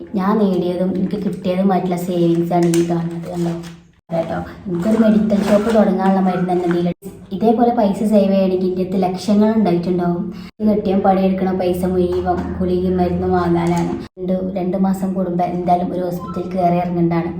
ഞാൻ നേടിയതും എനിക്ക് കിട്ടിയതുമായിട്ടുള്ള സേവിങ്സ് ആണ് ഈ കാണുന്നത് കണ്ടോ? കേട്ടോ? എനിക്കൊരു മെഡിക്കൽ ഷോപ്പ് തുടങ്ങാനുള്ള മരുന്ന് ഇതിൽ ഇതേപോലെ പൈസ സേവ് ചെയ്യണമെങ്കിൽ അടുത്ത് ലക്ഷങ്ങൾ ഉണ്ടായിട്ടുണ്ടാവും. കെട്ടിയാൽ പണിയെടുക്കണ പൈസ മുഴുവൻ ഗുളിക മരുന്ന് വാങ്ങാനാണ്. രണ്ട് രണ്ട് മാസം കൂടുമ്പോൾ എന്തായാലും ഒരു ഹോസ്പിറ്റലിൽ കയറി ഇറങ്ങേണ്ടതാണ്.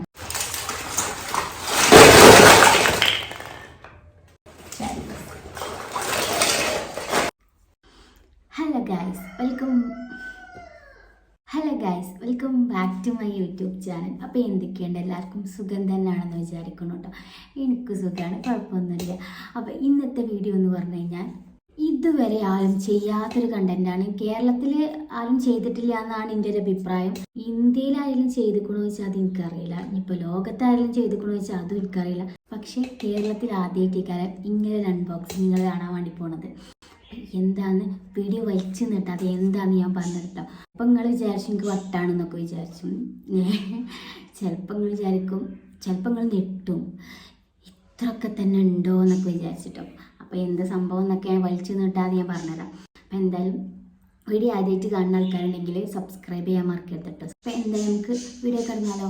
Welcome back to my YouTube channel അപ്പോൾ എന്തൊക്കെയുണ്ട്? എല്ലാവർക്കും സുഖം തന്നെയാണെന്ന് വിചാരിക്കുന്നു കേട്ടോ. എനിക്ക് സുഖമാണ്. കുഴപ്പമൊന്നുമില്ല. അപ്പോൾ ഇന്നത്തെ വീഡിയോ എന്ന് പറഞ്ഞു കഴിഞ്ഞാൽ ഇതുവരെ ആരും ചെയ്യാത്തൊരു കണ്ടന്റാണ് കേരളത്തിൽ ആരും ചെയ്തിട്ടില്ല എന്നാണ് എന്റെ ഒരു അഭിപ്രായം. ഇന്ത്യയിലായാലും ചെയ്തിക്കണോ വെച്ചാൽ അത് എനിക്കറിയില്ല. ഇനിയിപ്പോൾ ലോകത്തായാലും ചെയ്തിക്കണോ വെച്ചാൽ അതും എനിക്കറിയില്ല. പക്ഷേ കേരളത്തിൽ ആദ്യമായിട്ട് ആദ്യമായിട്ടേക്കാരം ഇങ്ങനെ ഒരു അൺബോക്സിങ്ങുകൾ കാണാൻ വേണ്ടി പോണത്. എന്താന്ന് വീഡിയോ വലിച്ചു നിന്നിട്ട് അത് എന്താന്ന് ഞാൻ പറഞ്ഞിട്ടോ. അപ്പം നിങ്ങൾ വിചാരിച്ചു എനിക്ക് വട്ടാണെന്നൊക്കെ വിചാരിച്ചു. ചിലപ്പോൾ നിങ്ങൾ വിചാരിക്കും ചിലപ്പോൾ നിങ്ങൾ നെട്ടും ഇത്രയൊക്കെ തന്നെ ഉണ്ടോ എന്നൊക്കെ വിചാരിച്ചിട്ടോ. അപ്പോൾ എന്ത് സംഭവം എന്നൊക്കെ ഞാൻ വലിച്ചു നിന്നിട്ടാന്ന് ഞാൻ പറഞ്ഞുതരാം അപ്പം എന്തായാലും വീഡിയോ ആദ്യമായിട്ട് കാണുന്ന ആൾക്കാരുണ്ടെങ്കിൽ സബ്സ്ക്രൈബ് ചെയ്യാൻ മറക്കരുത് കേട്ടോ അപ്പം എന്തായാലും നമുക്ക് വീഡിയോ കിടന്നാലോ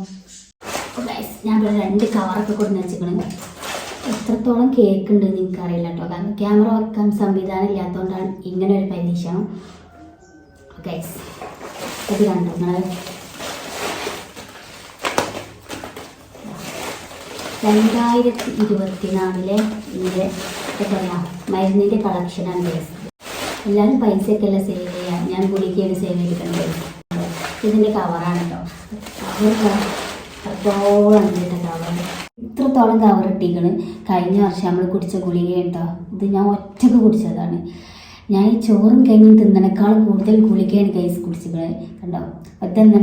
ഞാൻ ഇവിടെ രണ്ട് കവറൊക്കെ കൊടുന്ന് വെച്ചിരിക്കണം. എത്രത്തോളം കേക്ക് ഉണ്ട് അറിയില്ല കേട്ടോ. കാരണം ക്യാമറ വെക്കാൻ സംവിധാനം ഇല്ലാത്തതുകൊണ്ടാണ് ഇങ്ങനെ ഒരു പരീക്ഷണം. ഗൈസ് ഇത് കണ്ടു നിങ്ങൾ രണ്ടായിരത്തി ഇരുപത്തിനാലിലെ ഇതിന്റെ പറയുക മരുന്നിന്റെ കളക്ഷനാണ് ഗൈസ് എല്ലാവരും പൈസയൊക്കെ അല്ല സേവ് ചെയ്യാം? ഞാൻ ഗുളികയാണ് സേവ് ചെയ്തിട്ടുണ്ട് ഇതിന്റെ കവറാണ് കേട്ടോ. കവർ അത്രത്തോളം ഉണ്ട് കവർ ഇത്രത്തോളം കവർ ഇട്ടിക്കണ് കഴിഞ്ഞ വർഷം നമ്മൾ കുടിച്ച ഗുളിക കേട്ടോ ഇത് ഞാൻ ഒറ്റയ്ക്ക് കുടിച്ചതാണ്. ഞാൻ ഈ ചോറും കഴിഞ്ഞ് തിന്നണേക്കാൾ കൂടുതൽ ഗുളികയാണ് കൈസ് കുടിച്ചിക്കണത് കണ്ടോ? ഇതെന്താ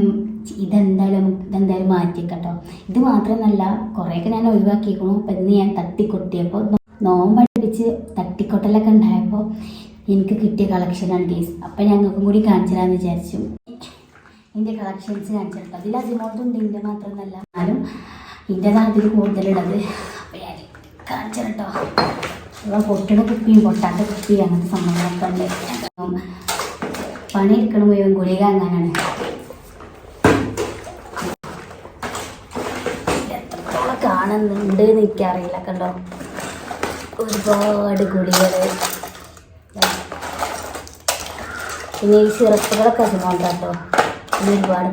ഇതെന്തായാലും ഇതെന്തായാലും മാറ്റിക്കട്ടോ ഇത് മാത്രമല്ല കുറേയൊക്കെ ഞാൻ ഒഴിവാക്കിയിരിക്കുന്നു അപ്പം ഇന്ന് ഞാൻ തട്ടിക്കൊട്ടിയപ്പോൾ നോമ്പടിപ്പിച്ച് തട്ടിക്കൊട്ടലൊക്കെ ഉണ്ടായപ്പോൾ എനിക്ക് കിട്ടിയ കളക്ഷനാണ് കേസ് അപ്പം ഞങ്ങൾക്കും കൂടി കാണിച്ചതാന്ന് വിചാരിച്ചു. എന്റെ കളക്ഷൻസ് കാണിച്ചിട്ടുണ്ട് അതിൽ അജിമോട്ടുണ്ട് ഇതിന്റെ മാത്രമെന്നല്ല എന്നാലും ഇതിന്റെതാണ് ഇതിൽ കൂടുതലുള്ളത് അപ്പം ഞാൻ കാണിച്ചു കേട്ടോ ഇവ പൊട്ടണ കുപ്പിയും പൊട്ടാത്ത കുപ്പിയും അങ്ങനത്തെ സംഭവങ്ങളൊക്കെ ഉണ്ട്. പണിയെടുക്കണ മുഴുവൻ ഗുളിക അങ്ങനെയാണ് എത്രത്തോളം കാണുന്നുണ്ട് എന്ന് എനിക്കറിയില്ല കണ്ടോ. ഒരുപാട് ഗുളികൾ പിന്നെ ഈ സിറപ്പുകളൊക്കെ അതുകൊണ്ടാട്ടോ ഇനി ഒരുപാട്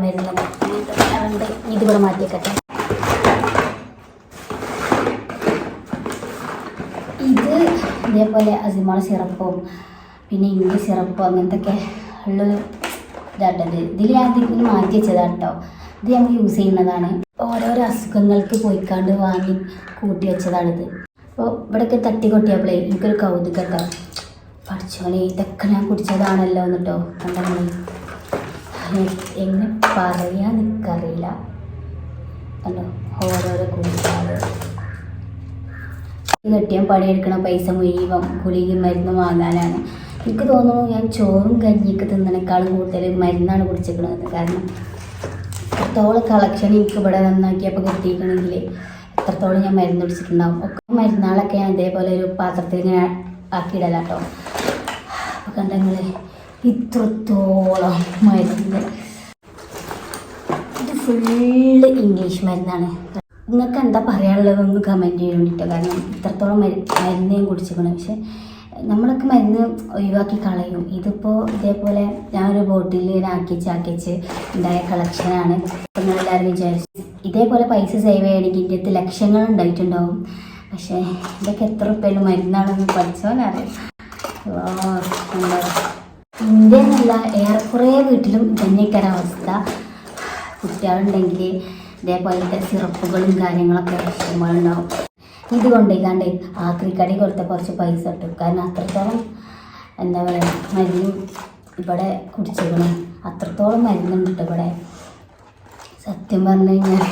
ഉണ്ട്. ഇതിവിടെ മാറ്റിയേക്കട്ടെ ഇത് ഇതേപോലെ അസിമോള സിറപ്പും പിന്നെ ഇഞ്ചി സിറപ്പും അങ്ങനത്തെയൊക്കെ ഉള്ള ഇതാട്ടത് ഇതിൽ ഞാൻ ഇതിന് മാറ്റി വെച്ചതാണ് കേട്ടോ ഇത് ഞങ്ങൾ യൂസ് ചെയ്യുന്നതാണ്. ഓരോരോ അസുഖങ്ങൾക്ക് പോയിക്കാണ്ട് വാങ്ങി കൂട്ടി വെച്ചതാണിത്. അപ്പോൾ ഇവിടെയൊക്കെ തട്ടി കൊട്ടിയപ്പോഴേ എനിക്കൊരു കൗതുകം കേട്ടോ പഠിച്ചോനെ ഇതൊക്കെ ഞാൻ കുടിച്ചതാണല്ലോ എന്നിട്ടോ. കണ്ടോ എങ്ങനെ പറയാൻ എനിക്കറിയില്ല. കണ്ടോ? ഓരോരോ കുടിച്ചാൽ കെട്ടിയാൽ പണിയെടുക്കണ പൈസ മുഴുവൻ ഗുളികയും മരുന്ന് വാങ്ങാനാണ്. എനിക്ക് തോന്നുന്നു ഞാൻ ചോറും കഞ്ഞിയൊക്കെ തിന്നണേക്കാളും കൂടുതൽ മരുന്നാണ് കുടിച്ചിരിക്കുന്നത്. കാരണം എത്രത്തോളം കളക്ഷൻ എനിക്ക് ഇവിടെ നന്നാക്കിയപ്പോൾ കിട്ടിയിരിക്കണമെങ്കിൽ എത്രത്തോളം ഞാൻ മരുന്ന് കുടിച്ചിട്ടുണ്ടാവും. ഒക്കെ മരുന്നാളൊക്കെ ഞാൻ ഇതേപോലെ ഒരു പാത്രത്തിൽ ഇങ്ങനെ ആക്കിയിടലാട്ടോ. അപ്പോൾ കണ്ടെങ്കിൽ ഇത്രത്തോളം മരുന്ന്. ഇത് ഫുള്ള് ഇംഗ്ലീഷ് മരുന്നാണ്. നിങ്ങൾക്ക് എന്താ പറയാനുള്ളതെന്ന് കമന്റ് ചെയ്യാൻ വേണ്ടിയിട്ട്. കാരണം ഇത്രത്തോളം മരു മരുന്ന് ഞാൻ കുടിച്ചിരിക്കണം. പക്ഷെ നമ്മളൊക്കെ മരുന്ന് ഒഴിവാക്കി കളയും. ഇതിപ്പോൾ ഇതേപോലെ ഞാൻ ഒരു ബോട്ടിൽ ആക്കി ആക്കിച്ച് ഉണ്ടായ കളക്ഷനാണ് നിങ്ങളെല്ലാവരും വിചാരിച്ചു ഇതേപോലെ പൈസ സേവ് ചെയ്യണമെങ്കിൽ ഇതിന്റെ അടുത്ത് ലക്ഷങ്ങൾ ഉണ്ടായിട്ടുണ്ടാവും. പക്ഷേ ഇതൊക്കെ എത്ര റുപ്യയിൽ മരുന്നാണെന്ന് പഠിച്ചോനറിയാം ഇന്ത്യ എന്നല്ല ഏറെക്കുറെ വീട്ടിലും ഇതന്നെയൊക്കെ അവസ്ഥ. കുട്ടികളുണ്ടെങ്കിൽ ഇതേപോലത്തെ സിറപ്പുകളും കാര്യങ്ങളൊക്കെ ഇഷ്ടങ്ങളുണ്ടാവും ഇത് കൊണ്ടേക്കാണ്ട് ആക്രിക്കടി കൊടുത്ത കുറച്ച് പൈസ കിട്ടും കാരണം അത്രത്തോളം എന്താ പറയുക മരുന്നും ഇവിടെ കുടിച്ചിരിക്കണം. അത്രത്തോളം മരുന്നുണ്ട് കേട്ടോ ഇവിടെ. സത്യം പറഞ്ഞു കഴിഞ്ഞാൽ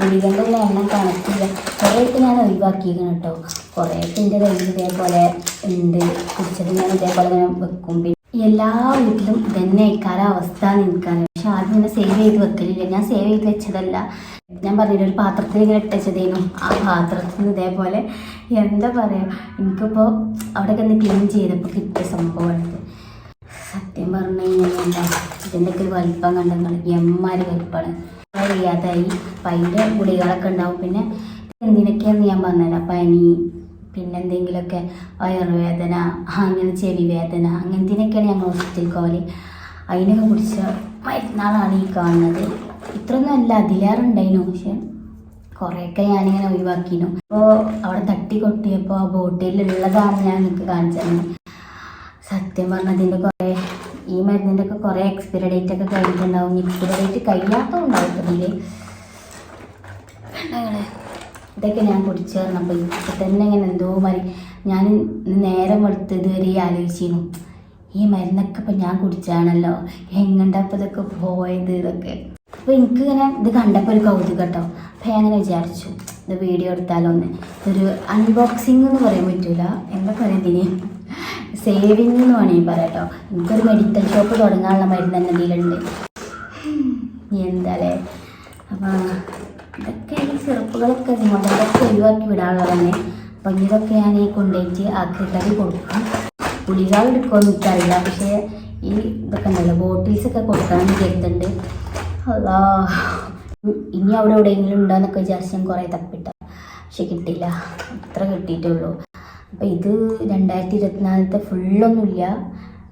ഗുളികളുടെ എണ്ണം കണക്കില്ല. കുറേയൊക്കെ ഞാൻ ഒഴിവാക്കിയിരിക്കണം കേട്ടോ കുറേയൊക്കെ എന്റെ കയ്യിൽ ഇതേപോലെ ഉണ്ട് കുടിച്ചത് ഞാൻ ഇതേപോലെ ഞാൻ വെക്കും. പിന്നെ എല്ലാ വീട്ടിലും ഇതന്നെ ഇക്കാലം അവസ്ഥ നിൽക്കാൻ പക്ഷെ ആദ്യം ഇങ്ങനെ സേവ് ചെയ്ത് വെക്കലില്ല. ഞാൻ സേവ് ചെയ്ത് വെച്ചതല്ല. ഞാൻ പറഞ്ഞില്ല ഒരു പാത്രത്തിൽ ഇങ്ങനെ ഇട്ടച്ചതേനും ആ പാത്രത്തിൽ നിന്ന് ഇതേപോലെ എന്താ പറയുക എനിക്കിപ്പോൾ അവിടെ ഒന്ന് ക്ലീൻ ചെയ്തപ്പോൾ കിട്ടിയ സംഭവമാണിത് സത്യം പറഞ്ഞു കഴിഞ്ഞാൽ എന്താ ഇതിന്റെയൊക്കെ ഒരു വലിപ്പം കണ്ടെങ്കിൽ എമ്മാരി വലിപ്പമാണ് വയ്യാതായി അപ്പം അതിന്റെ ഗുളികളൊക്കെ ഉണ്ടാവും. പിന്നെ എന്തിനൊക്കെയാന്ന് ഞാൻ പറഞ്ഞുതരാം. പനി പിന്നെ എന്തെങ്കിലുമൊക്കെ വയറുവേദന അങ്ങനെ ചെവി വേദന അങ്ങനത്തിനൊക്കെയാണ് ഞങ്ങൾ ഹോസ്പിറ്റലിൽ പോകൽ അതിനൊക്കെ കുടിച്ച മരുന്നാളാണ് ഈ കാണുന്നത്. ഇത്രയൊന്നും അല്ല അതിലേറെ ഉണ്ടായിരുന്നു പക്ഷെ കുറേയൊക്കെ ഞാനിങ്ങനെ ഒഴിവാക്കിയിരുന്നു അപ്പോൾ അവിടെ തട്ടി കൊട്ടിയപ്പോൾ ആ ബോട്ടിലുള്ളതാണ് ഞാൻ നിങ്ങൾക്ക് കാണിച്ചത്. സത്യം പറഞ്ഞതിന്റെ കുറേ ഈ മരുന്നിന്റെ ഒക്കെ കുറേ എക്സ്പയറി ഡേറ്റ് ഒക്കെ കഴിഞ്ഞിട്ടുണ്ടാവും. എക്സ്പയറി ഡേറ്റ് കഴിയാത്തതുണ്ടാവും ഇതിൽ ഇതൊക്കെ ഞാൻ കുടിച്ചു തന്നപ്പോൾ ഇപ്പം തന്നെ ഇങ്ങനെ എന്തോ മതി ഞാൻ നേരം എടുത്തത് ഇതുവരെ ആലോചിച്ചിരുന്നു. ഈ മരുന്നൊക്കെ ഇപ്പം ഞാൻ കുടിച്ചാണല്ലോ. എങ്ങണ്ട അപ്പം ഇതൊക്കെ പോയത് ഇതൊക്കെ. അപ്പോൾ എനിക്കിങ്ങനെ ഇത് കണ്ടപ്പോൾ ഒരു കൗതുകം കേട്ടോ. അപ്പം ഞാൻ അങ്ങനെ വിചാരിച്ചു ഇത് വീഡിയോ എടുത്താലൊന്ന് ഇതൊരു അൺബോക്സിംഗ് എന്ന് പറയാൻ പറ്റില്ല എന്താ പറയാ ഇതിന്? സേവിങ് എന്ന് വേണമെങ്കിൽ പറയാം കേട്ടോ. എനിക്കൊരു മെഡിക്കൽ ഷോപ്പ് തുടങ്ങാനുള്ള മരുന്ന് തന്നെ ഇതിലുണ്ട് എന്താല്ലേ അപ്പം ഇതൊക്കെ ഈ ചെറുപ്പുകളൊക്കെ മുതലൊക്കെ ഒഴിവാക്കി വിടാനുള്ളതന്നെ അപ്പം ഇതൊക്കെ ഞാൻ ഈ കൊണ്ടുപോയിട്ട് ആക്രിക്കാരി കൊടുക്കും. ഗുളികൾ എടുക്കുമെന്ന് എനിക്കറിയില്ല പക്ഷേ ഈ ഇതൊക്കെ ഉണ്ടല്ലോ ബോട്ടിൽസ് ഒക്കെ കൊടുക്കണം എന്ന് കരുതുന്നുണ്ട് അതാ ഇനി അവിടെ എവിടെയെങ്കിലും ഉണ്ടോയെന്നൊക്കെ വിചാരിച്ച് ഞാൻ കുറേ തപ്പിട്ട. പക്ഷെ കിട്ടിയില്ല. അത്ര കിട്ടിയിട്ടുള്ളൂ. അപ്പം ഇത് രണ്ടായിരത്തി ഇരുപത്തിനാലത്തെ ഫുള്ളൊന്നുമില്ല.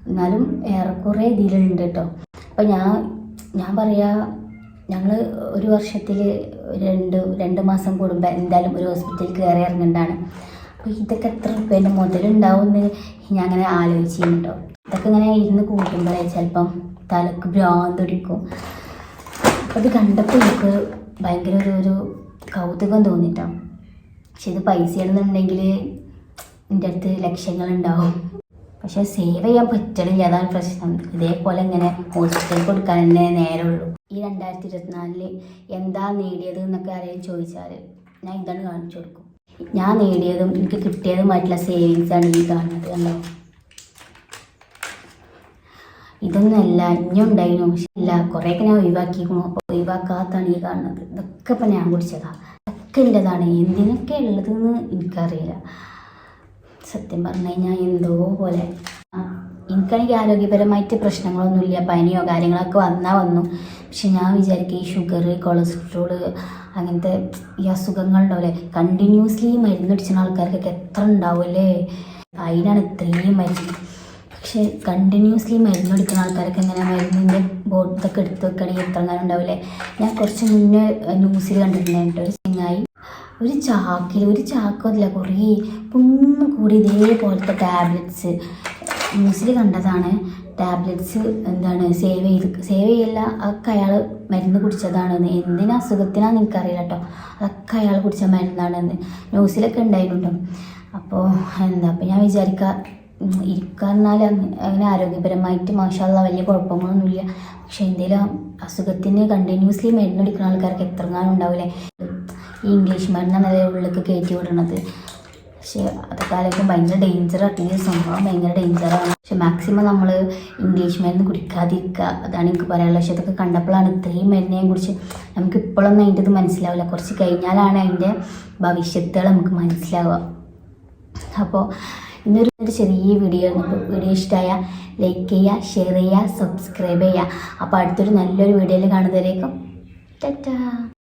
എന്നാലും ഏറെക്കുറെ ഇതിലുണ്ട് കേട്ടോ അപ്പം ഞാൻ ഞാൻ പറയാ ഞങ്ങൾ ഒരു വർഷത്തിൽ രണ്ട് രണ്ട് മാസം കൂടുമ്പോൾ എന്തായാലും ഒരു ഹോസ്പിറ്റലിൽ കയറി ഇറങ്ങേണ്ടതാണ്. അപ്പോൾ ഇതൊക്കെ എത്ര രൂപേന്റെ മുതലുണ്ടാവുമെന്ന് ഞാൻ അങ്ങനെ ആലോചിച്ചിട്ടുണ്ടോ? ഇതൊക്കെ ഇങ്ങനെ ഇരുന്ന് കൂട്ടുമ്പോഴേ ചിലപ്പം തലക്ക് ഭ്രാന്തൊടിക്കും അപ്പോൾ ഇത് കണ്ടപ്പോൾ എനിക്ക് ഭയങ്കര ഒരു ഒരു കൗതുകം തോന്നിട്ടോ. പക്ഷെ ഇത് പൈസയാണെന്നുണ്ടെങ്കിൽ എന്റെ അടുത്ത് ലക്ഷ്യങ്ങളുണ്ടാവും പക്ഷെ സേവ് ചെയ്യാൻ പറ്റണില്ല അതാണ് പ്രശ്നം. ഇതേപോലെ ഇങ്ങനെ ഹോസ്പിറ്റലിൽ കൊടുക്കാൻ തന്നെ നേരമുള്ളൂ ഈ രണ്ടായിരത്തി ഇരുപത്തിനാലിൽ എന്താ നേടിയത് എന്നൊക്കെ ആരെയും ചോദിച്ചാൽ ഞാൻ ഇതാണ് കാണിച്ചു കൊടുക്കും. ഞാൻ നേടിയതും എനിക്ക് കിട്ടിയതുമായിട്ടുള്ള സേവിങ്സ് ആണ് ഈ കാണുന്നത് കണ്ടോ? ഇതൊന്നല്ല ഇനിയും ഉണ്ടായിരുന്നു. പക്ഷെ ഇല്ല കുറേയൊക്കെ ഞാൻ ഒഴിവാക്കിയിരുന്നു അപ്പോൾ ഒഴിവാക്കാത്താണ് ഈ കാണുന്നത്. ഇതൊക്കെ ഇപ്പം ഞാൻ കുടിച്ചതാ. ഇതൊക്കെ എന്റെതാണ് എന്തിനൊക്കെ ഉള്ളതെന്ന് എനിക്കറിയില്ല. സത്യം പറഞ്ഞു കഴിഞ്ഞാൽ എന്തോ പോലെ. എനിക്കാണെങ്കിൽ ആരോഗ്യപരമായിട്ട് പ്രശ്നങ്ങളൊന്നുമില്ല. പനിയോ കാര്യങ്ങളൊക്കെ വന്നാൽ വന്നു. പക്ഷെ ഞാൻ വിചാരിക്കും ഈ ഷുഗർ കൊളസ്ട്രോൾ അങ്ങനത്തെ ഈ അസുഖങ്ങളുണ്ടാവില്ലേ? കണ്ടിന്യൂസ്ലി മരുന്ന് അടിച്ചിരുന്ന ആൾക്കാർക്കൊക്കെ എത്ര ഉണ്ടാവുമല്ലേ? അതിനാണ് ഇത്രയും മരുന്ന്. പക്ഷെ കണ്ടിന്യൂസ്ലി മരുന്ന് എടുക്കുന്ന ആൾക്കാരൊക്കെ എങ്ങനെ മരുന്നിന്റെ ബോട്ടൊക്കെ എടുത്ത് വെക്കണമെങ്കിൽ എത്ര നേരം ഉണ്ടാവില്ലേ? ഞാൻ കുറച്ച് മുന്നേ ന്യൂസിൽ കണ്ടിട്ടുണ്ടായിട്ട് ഒരു ചെങ്ങായി ഒരു ചാക്കിൽ ഒരു ചാക്കോ ചാക്കല്ല കുറേ കുന്നു കൂടി ഇതേപോലത്തെ ടാബ്ലറ്റ്സ്. ന്യൂസിൽ കണ്ടതാണ് ടാബ്ലറ്റ്സ് എന്താണ് സേവ് ചെയ്ത് സേവ് ചെയ്യല്ല അതൊക്കെ അയാൾ മരുന്ന് കുടിച്ചതാണെന്ന് എന്തിനാ അസുഖത്തിനാന്ന് എനിക്കറിയില്ല കേട്ടോ. അതൊക്കെ അയാൾ കുടിച്ച മരുന്നാണെന്ന് ന്യൂസിലൊക്കെ ഉണ്ടായിരുന്നു അപ്പോൾ എന്താ അപ്പോൾ ഞാൻ വിചാരിക്കുക ഇരിക്കാന്നാൽ അങ്ങനെ ആരോഗ്യപരമായിട്ട് മാഷാള്ള വലിയ കുഴപ്പങ്ങളൊന്നുമില്ല. പക്ഷെ എന്തെങ്കിലും അസുഖത്തിന് കണ്ടിന്യൂസ്ലി മരുന്ന് എടുക്കുന്ന ആൾക്കാർക്ക് എത്രങ്ങാനും ഉണ്ടാവില്ലേ ഈ ഇംഗ്ലീഷ് മരുന്നാണ് ഉള്ളിലേക്ക് കയറ്റി വിടണത്. പക്ഷെ അതൊക്കെ ആലോചിക്കും ഭയങ്കര ഡേഞ്ചറാണ് ഒരു സംഭവം ഭയങ്കര ഡേഞ്ചറാണ് പക്ഷെ മാക്സിമം നമ്മൾ ഇംഗ്ലീഷ് മരുന്ന് കുടിക്കാതിരിക്കുക അതാണ് എനിക്ക് പറയാനുള്ളത്. പക്ഷെ അതൊക്കെ കണ്ടപ്പോഴാണ് ഇത്രയും മരുന്നിനെ കുറിച്ച് നമുക്ക് ഇപ്പോഴൊന്നും അതിന്റെ ഇത് മനസ്സിലാവില്ല. കുറച്ച് കഴിഞ്ഞാലാണ് അതിന്റെ ഭവിഷ്യത്തുകൾ നമുക്ക് മനസ്സിലാവുക. അപ്പോൾ ഇന്നൊരു ചെറിയ വീഡിയോ ആണ്. വീഡിയോ ഇഷ്ടമായ ലൈക്ക് ചെയ്യുക ഷെയർ ചെയ്യുക സബ്സ്ക്രൈബ് ചെയ്യുക. അപ്പോൾ അടുത്തൊരു നല്ലൊരു വീഡിയോയിൽ കാണുന്നതിലേക്കും ടാറ്റാ.